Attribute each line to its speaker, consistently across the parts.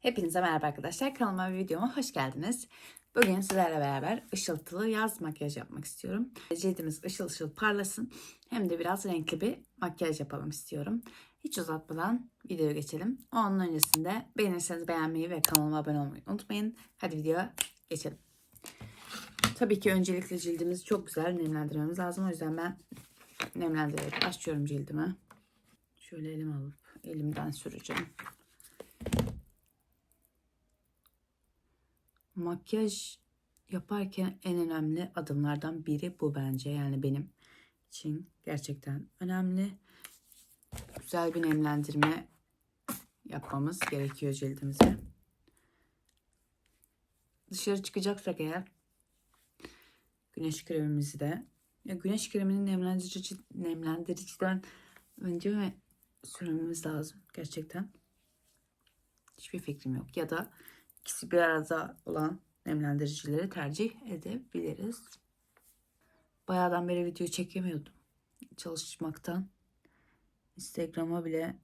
Speaker 1: Hepinize merhaba arkadaşlar. Kanalıma ve videoma hoş geldiniz. Bugün sizlerle beraber ışıltılı yaz makyaj yapmak istiyorum. Cildimiz ışıl ışıl parlasın. Hem de biraz renkli bir makyaj yapalım istiyorum. Hiç uzatmadan videoya geçelim. Onun öncesinde beğenirseniz beğenmeyi ve kanalıma abone olmayı unutmayın. Hadi videoya geçelim. Tabii ki öncelikle cildimizi çok güzel nemlendirmemiz lazım. O yüzden ben nemlendirerek başlıyorum cildimi. Şöyle elime alıp elimden süreceğim. Makyaj yaparken en önemli adımlardan biri bu bence. Yani benim için gerçekten önemli. Güzel bir nemlendirme yapmamız gerekiyor cildimize. Dışarı çıkacaksak eğer güneş kremimizi de ya güneş kreminin nemlendirici nemlendiriciden önce mi sürmemiz lazım gerçekten? Hiçbir fikrim yok. Ya da ikisi bir arada olan nemlendiricileri tercih edebiliriz. Bayağıdan beri video çekemiyordum. Çalışmaktan. Instagram'a bile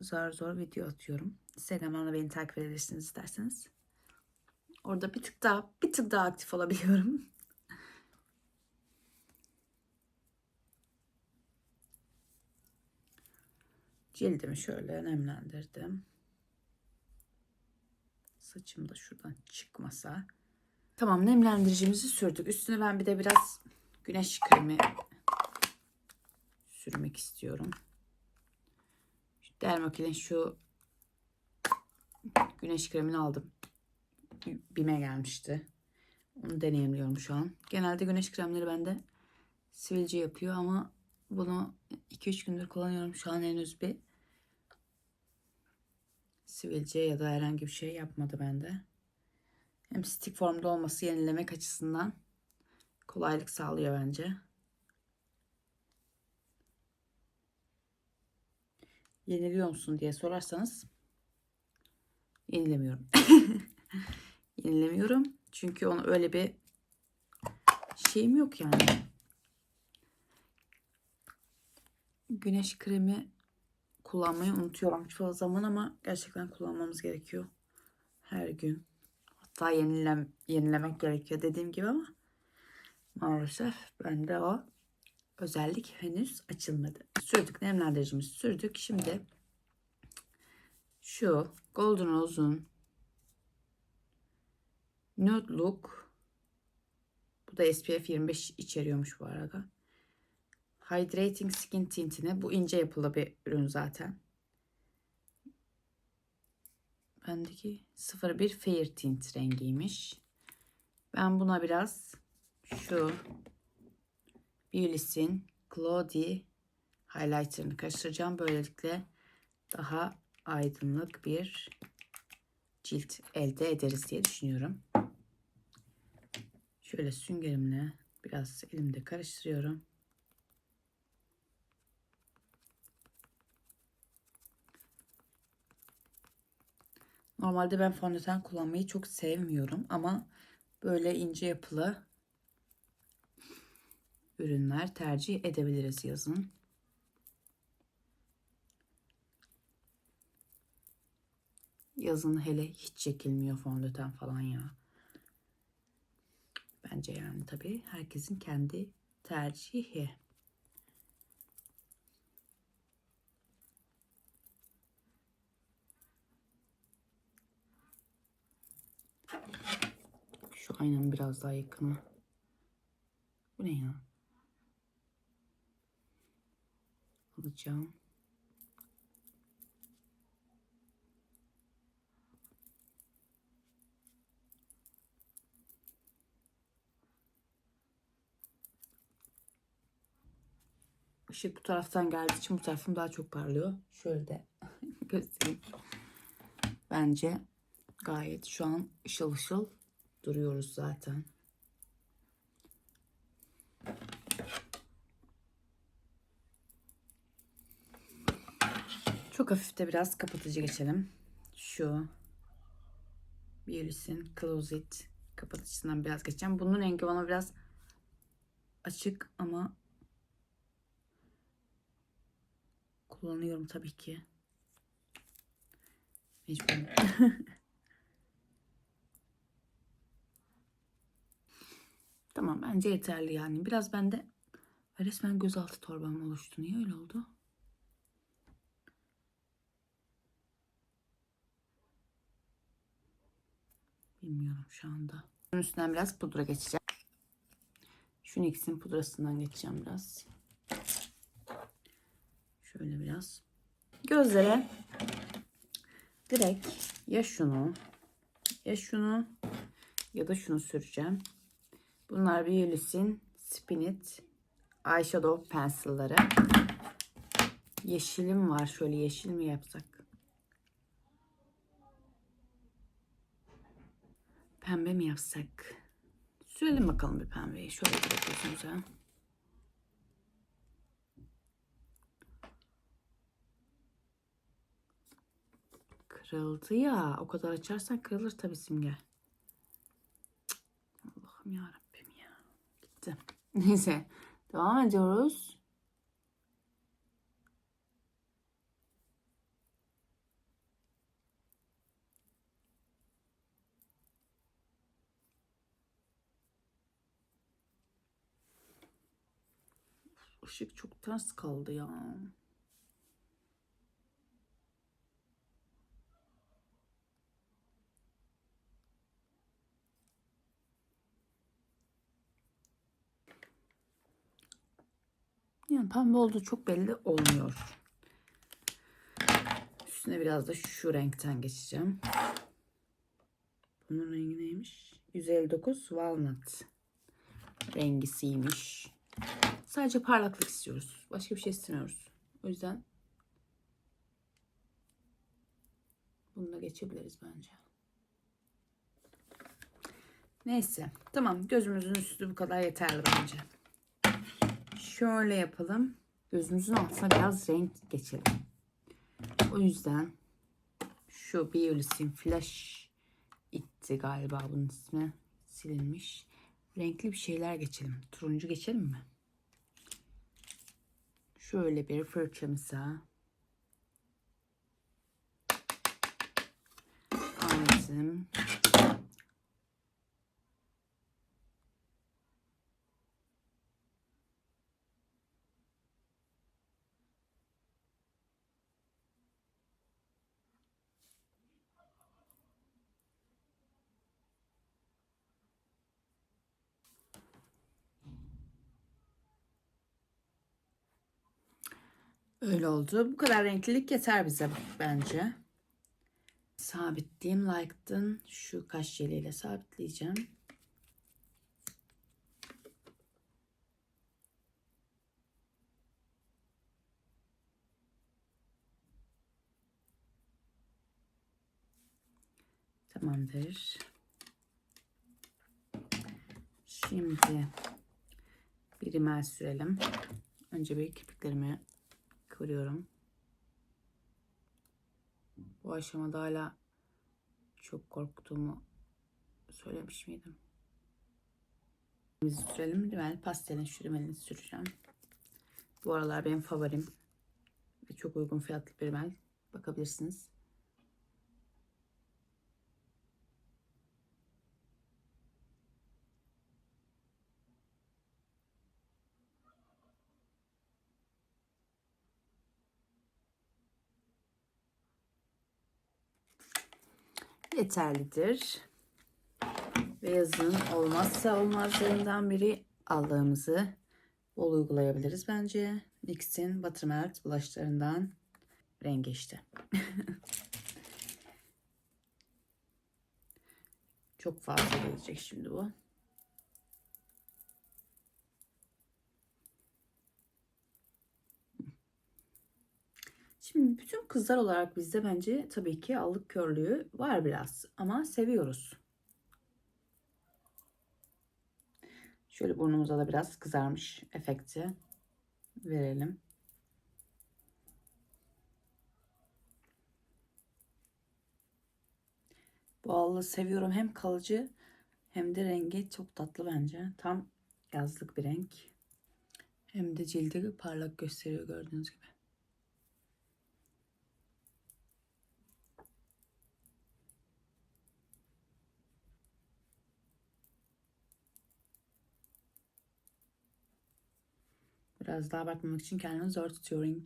Speaker 1: zar zor video atıyorum. Instagram'dan da beni takip edebilirsiniz isterseniz. Orada bir tık daha bir tık daha aktif olabiliyorum. Cildimi şöyle nemlendirdim. Saçım da şuradan çıkmasa. Tamam nemlendiricimizi sürdük. Üstüne ben bir de biraz güneş kremi sürmek istiyorum. Şu Dermokil'in şu güneş kremini aldım. Bime gelmişti. Onu deneyimliyorum şu an. Genelde güneş kremleri bende sivilce yapıyor ama bunu 2-3 gündür kullanıyorum. Şu an henüz bir sivilce ya da herhangi bir şey yapmadı bende. Hem stick formda olması yenilemek açısından kolaylık sağlıyor bence. Yeniliyor musun diye sorarsanız yenilemiyorum. yenilemiyorum. Çünkü onu öyle bir şeyim yok yani. Güneş kremi kullanmayı unutuyorum çoğu zaman ama gerçekten kullanmamız gerekiyor. Her gün. Hatta yenilem, yenilemek gerekiyor dediğim gibi ama maalesef bende o özellik henüz açılmadı. Sürdük nemlendiricimizi sürdük. Şimdi şu Golden Rose'un Nude Look bu da SPF 25 içeriyormuş bu arada. Hydrating Skin Tint'ini bu ince yapılı bir ürün zaten. Bendeki 01 Fair Tint rengiymiş. Ben buna biraz şu Beulis'in Cloudy highlighter'ını karıştıracağım. Böylelikle daha aydınlık bir cilt elde ederiz diye düşünüyorum. Şöyle süngerimle biraz elimde karıştırıyorum. Normalde ben fondöten kullanmayı çok sevmiyorum ama böyle ince yapılı ürünler tercih edebiliriz yazın. Yazın hele hiç çekilmiyor fondöten falan ya. Bence yani tabii herkesin kendi tercihi. Aynanın biraz daha yakını. Bu ne ya? Alacağım. Işık bu taraftan geldiği için bu tarafım daha çok parlıyor. Şöyle de göstereyim. Bence gayet şu an ışıl ışıl duruyoruz zaten. Çok hafif de biraz kapatıcı geçelim. Şu Beulis'in Closet kapatıcısından biraz geçeceğim. Bunun rengi bana biraz açık ama kullanıyorum tabii ki. Mecbur. tamam bence yeterli yani. Biraz bende resmen gözaltı torbam oluştu. Niye öyle oldu? Bilmiyorum şu anda. Bunun üstünden biraz pudra geçeceğim. Şu NYX'in pudrasından geçeceğim biraz. Şöyle biraz. Gözlere direkt ya şunu ya şunu ya da şunu süreceğim. Bunlar Biolis'in Spinit Eyeshadow Pencil'ları. Yeşilim var. Şöyle yeşil mi yapsak? Pembe mi yapsak? Sürelim bakalım bir pembeyi. Şöyle direkt gözümüze. Kırıldı ya. O kadar açarsan kırılır tabii simge. Allah'ım ya Rabbim ya. Gitti. Neyse. Devam ediyoruz. Işık çok ters kaldı ya. Yani pembe olduğu çok belli olmuyor. Üstüne biraz da şu renkten geçeceğim. Bunun rengi neymiş? 159 Walnut rengisiymiş. Sadece parlaklık istiyoruz. Başka bir şey istemiyoruz. O yüzden bununla geçebiliriz bence. Neyse. Tamam. Gözümüzün üstü bu kadar yeterli bence. Şöyle yapalım. Gözümüzün altına biraz renk geçelim. O yüzden şu Biolis'in Flash itti galiba bunun ismi. Silinmiş. Renkli bir şeyler geçelim. Turuncu geçelim mi? Şöyle bir fırçamıza aldım. Öyle oldu. Bu kadar renklilik yeter bize bence. Sabitleyeyim. Like'ın şu kaş jeliyle sabitleyeceğim. Tamamdır. Şimdi bir rimel sürelim. Önce bir kirpiklerimi kırıyorum. Bu aşamada hala çok korktuğumu söylemiş miydim? Bizi sürelim. Rimel pastelin şu süreceğim. Bu aralar benim favorim. Ve çok uygun fiyatlı bir rimel. Bakabilirsiniz. Yeterlidir. Ve yazın olmazsa olmazlarından biri aldığımızı bol uygulayabiliriz bence. NYX'in Buttermelt bulaşlarından rengi işte. Çok fazla gelecek şimdi bu. Şimdi bütün kızlar olarak bizde bence tabii ki allık körlüğü var biraz ama seviyoruz. Şöyle burnumuza da biraz kızarmış efekti verelim. Bu allığı seviyorum. Hem kalıcı hem de rengi çok tatlı bence. Tam yazlık bir renk. Hem de cildi parlak gösteriyor gördüğünüz gibi. Biraz daha abartmamak için kendimi zor tutuyorum.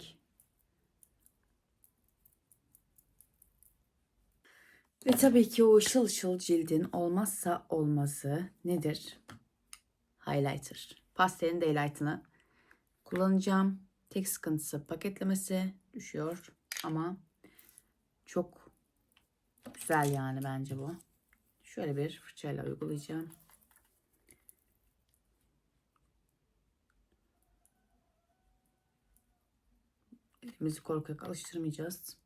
Speaker 1: Ve tabii ki o ışıl ışıl cildin olmazsa olmazı nedir? Highlighter. Pastelin daylight'ını kullanacağım. Tek sıkıntısı paketlemesi düşüyor ama çok güzel yani bence bu. Şöyle bir fırçayla uygulayacağım. Elimizi korkak alıştırmayacağız.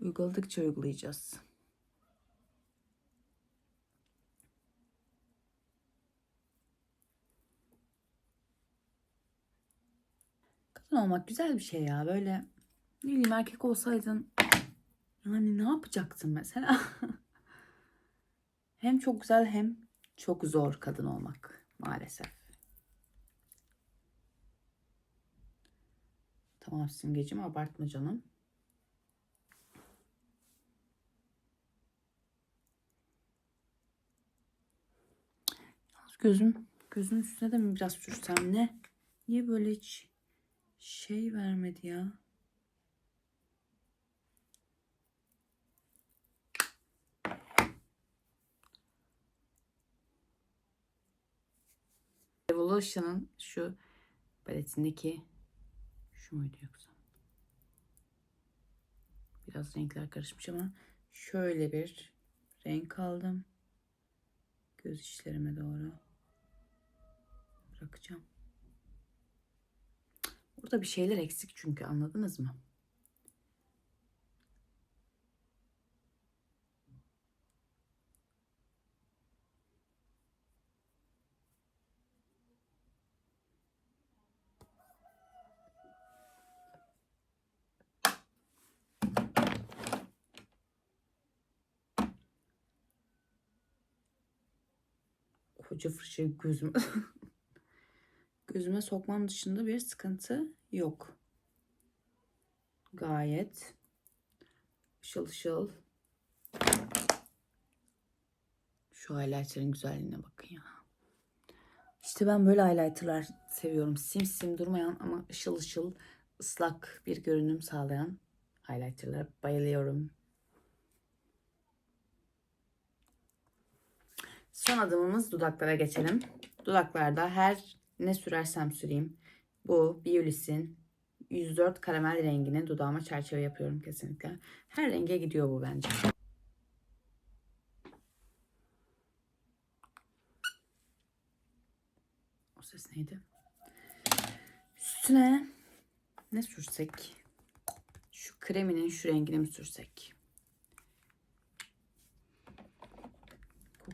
Speaker 1: Uyguladıkça uygulayacağız. Kadın olmak güzel bir şey ya. Böyle ne bileyim erkek olsaydın yani ne yapacaktın mesela? hem çok güzel hem çok zor kadın olmak maalesef. Tamam simgecim abartma canım. Gözüm, gözün üstüne de mi biraz sürsem ne? Niye böyle hiç şey vermedi ya? Revolution'ın şu paletindeki şu muydu yoksa? Biraz renkler karışmış ama şöyle bir renk aldım. Göz işlerime doğru bırakacağım. Burada bir şeyler eksik çünkü anladınız mı? Koca fırçayı gözüme gözüme sokmam dışında bir sıkıntı yok. Gayet ışıl ışıl. Şu highlighter'ın güzelliğine bakın ya. İşte ben böyle highlighter'lar seviyorum. Simsim durmayan ama ışıl ışıl ıslak bir görünüm sağlayan highlighter'lara bayılıyorum. Son adımımız dudaklara geçelim. Dudaklarda her ne sürersem süreyim. Bu Biolis'in 104 karamel rengini dudağıma çerçeve yapıyorum kesinlikle. Her renge gidiyor bu bence. O ses neydi? Üstüne ne sürsek? Şu kreminin şu rengini mi sürsek?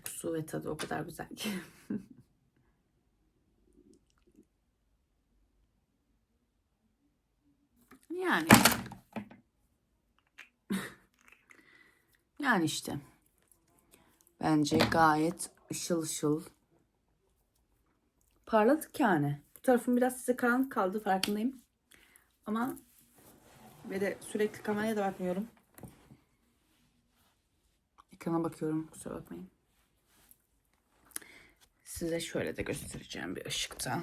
Speaker 1: Kokusu ve tadı o kadar güzel ki. yani. yani işte. Bence gayet ışıl ışıl. Parladık yani. Bu tarafım biraz size karanlık kaldı farkındayım. Ama ve de sürekli kameraya da bakmıyorum. Ekrana bakıyorum kusura bakmayın. Size şöyle de göstereceğim bir ışıkta.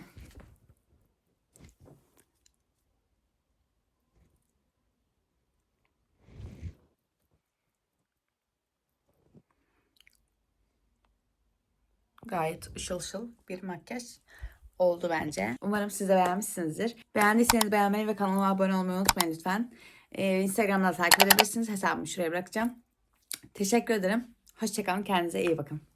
Speaker 1: Gayet ışıl ışıl bir makyaj oldu bence. Umarım siz de beğenmişsinizdir. Beğendiyseniz beğenmeyi ve kanalıma abone olmayı unutmayın lütfen. Ee, Instagram'dan takip edebilirsiniz. Hesabımı şuraya bırakacağım. Teşekkür ederim. Hoşçakalın. Kendinize iyi bakın.